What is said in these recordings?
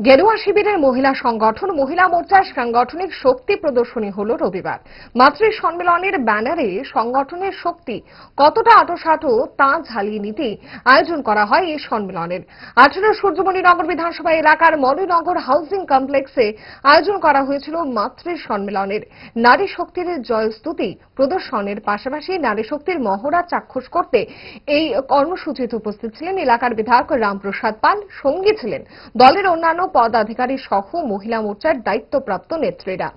গেরুয়া শিবিরের মহিলা সংগঠন, মহিলা মোর্চার সাংগঠনিক শক্তি প্রদর্শনী হল রবিবার। মাতৃ সম্মেলনের ব্যানারে সংগঠনের শক্তি কতটা আটোসাটো তা ঝালিয়ে নিতে আয়োজন করা হয় এই সম্মেলনের। আঠারো সূর্যমণিনগর বিধানসভা এলাকার মলিনগর হাউজিং কমপ্লেক্সে আয়োজন করা হয়েছিল মাতৃ সম্মেলনের নারী শক্তির জয়স্তুতি প্রদর্শনের পাশাপাশি নারী শক্তির মহড়া চাক্ষুষ করতে এই কর্মসূচিতে উপস্থিত ছিলেন এলাকার বিধায়ক রামপ্রসাদ পাল, সঙ্গী ছিলেন। দলের অন্যান্য পদাধিকারী সহ মহিলা মোর্চার দায়িত্বপ্রাপ্ত নেত্রীরা।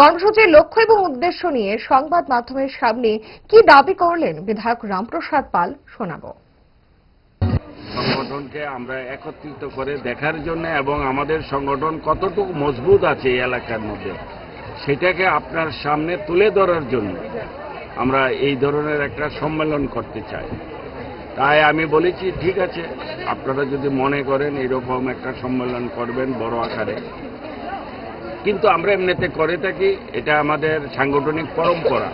কর্মসূচির লক্ষ্য এবং উদ্দেশ্য নিয়ে সংবাদ মাধ্যমের সামনে কি দাবি করলেন বিধায়ক রামপ্রসাদ পাল শোনাবো। সংগঠনকে আমরা একত্রিত করে দেখার জন্য এবং আমাদের সংগঠন কতটুকু মজবুত আছে এই এলাকার মধ্যে, সেটাকে আপনার সামনে তুলে ধরার জন্য আমরা এই ধরনের একটা সম্মেলন করতে চাই। তাই আমি বলেছি, ঠিক আছে, আপনারা যদি মনে করেন এরকম একটা সম্মেলন করবেন বড় আকারে। কিন্তু আমরা এমনিতে করে থাকি, এটা আমাদের সাংগঠনিক পরম্পরা।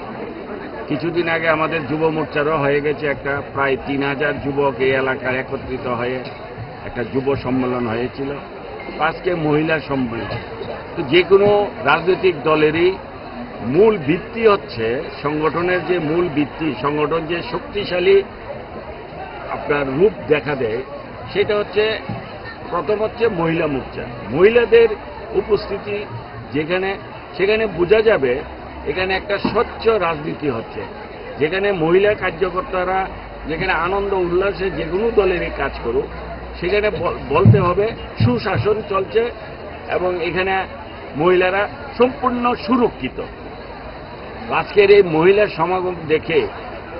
কিছুদিন আগে আমাদের যুব মোর্চারও হয়ে গেছে একটা, প্রায় তিন হাজার যুবক এই এলাকায় একত্রিত হয়ে একটা যুব সম্মেলন হয়েছিল। আজকে মহিলা সম্মেলন। তো যে কোনো রাজনৈতিক দলেরই মূল ভিত্তি হচ্ছে, সংগঠনের যে মূল ভিত্তি, সংগঠন যে শক্তিশালী আপনার রূপ দেখা দেয়, সেটা হচ্ছে, প্রথম হচ্ছে মহিলা মোর্চা। মহিলাদের উপস্থিতি যেখানে, সেখানে বোঝা যাবে, এখানে একটা স্বচ্ছ রাজনীতি হচ্ছে। যেখানে মহিলা কার্যকর্তারা, যেখানে আনন্দ, উল্লাসে যে কোনো দলেরই কাজ করুক, সেখানে বল- বলতে হবে, সুশাসন চলছে এবং এখানে মহিলারা সম্পূর্ণ সুরক্ষিত। আজকের এই মহিলা সমাগম দেখে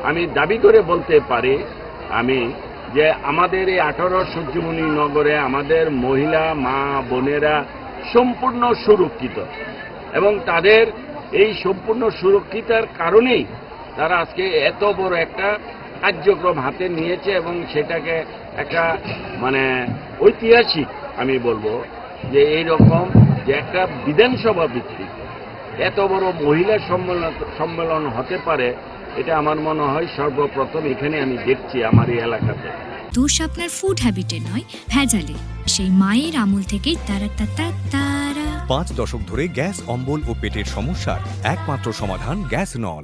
আমি দাবি করে বলতে পারি আমি যে আমাদের এই আঠারো সূর্যমণি নগরে আমাদের মহিলা, মা, বোনেরা সম্পূর্ণ সুরক্ষিত। এবং তাদের এই সম্পূর্ণ সুরক্ষিতার কারণেই তারা আজকে এত বড় একটা কার্যক্রম হাতে নিয়েছে এবং সেটাকে একটা মানে ঐতিহাসিক আমি বলব যে এই রকম যে একটা বিধানসভা ভিত্তিক এত বড় মহিলা সম্মেলন সম্মেলন হতে পারে এটা আমার মনে হয় সর্বপ্রথম এখানে আমি দেখছি আমার এই এলাকাতে। দোষ আপনার ফুড হ্যাবিটে নয় ভেজালে। সেই মায়ের আমল থেকেই তারা তা তা তারা। পাঁচ দশক ধরে গ্যাস অম্বল ও পেটের সমস্যার একমাত্র সমাধান গ্যাস নল।